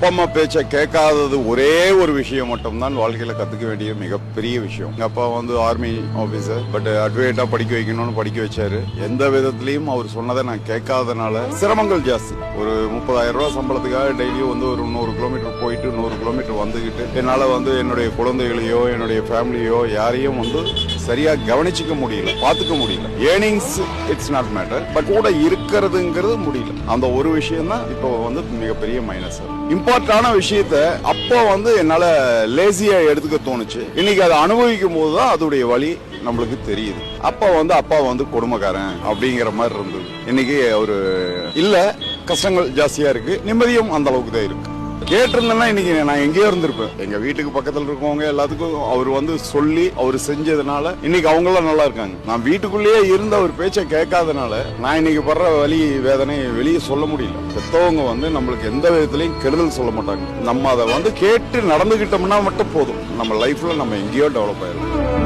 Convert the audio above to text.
அப்பா அம்மா பேச்ச கேட்காதது ஒரே ஒரு விஷயம் மட்டும்தான் வாழ்க்கையில கத்துக்க வேண்டிய மிகப்பெரிய விஷயம். எங்க அப்பா வந்து ஆர்மி ஆபீசர் பட் அட்வொகேட்டா படிக்க வைக்கணும்னு படிக்க வச்சாரு. எந்த விதத்திலையும் அவர் சொன்னதை நான் கேட்காதனால சிரமங்கள் ஜாஸ்தி. ஒரு முப்பதாயிரம் ரூபாய் சம்பளத்துக்காக டெய்லியும் வந்து ஒரு நூறு கிலோமீட்டர் போயிட்டு நூறு கிலோமீட்டர் வந்துகிட்டு என்னால வந்து என்னுடைய குழந்தைகளையோ என்னுடைய ஃபேமிலியோ யாரையும் வந்து சரியா கவனிச்சுக்க முடியல பாத்துக்க முடியல. Earnings it's not matter but கூட இருக்கிறதுங்கிறது முடியல. அந்த ஒரு விஷயம் தான் இப்போ வந்து மிகப்பெரிய மைனஸ் இம்பார்ட்டான விஷயத்த அப்போ வந்து என்னால லேசியா எடுத்துக்க தோணுச்சு. இன்னைக்கு அதை அனுபவிக்கும் போது தான் அதோடைய வழி நம்மளுக்கு தெரியுது. அப்பா வந்து அப்பா வந்து கொடுமைக்காரன் அப்படிங்கிற மாதிரி இருந்தது. இன்னைக்கு ஒரு இல்ல கஷ்டங்கள் ஜாஸ்தியா இருக்கு. நிம்மதியும் அந்த அளவுக்கு தான் இருக்கு. கேட்டிருந்தேன்னா இன்னைக்கு நான் எங்கேயோ இருந்திருப்பேன். எங்க வீட்டுக்கு பக்கத்துல இருக்கவங்க எல்லாத்துக்கும் அவர் வந்து சொல்லி அவர் செஞ்சதுனால இன்னைக்கு அவங்களாம் நல்லா இருக்காங்க. நான் வீட்டுக்குள்ளேயே இருந்த அவர் பேச்சை கேட்காதனால நான் இன்னைக்கு படுற வலி வேதனை வெளியே சொல்ல முடியல. பெத்தவங்க வந்து நம்மளுக்கு எந்த விதத்திலையும் கெடுதல் சொல்ல மாட்டாங்க. நம்ம அதை வந்து கேட்டு நடந்துகிட்டோம்னா மட்டும் போதும். நம்ம லைஃப்ல நம்ம எங்கேயோ டெவலப் ஆயிடும்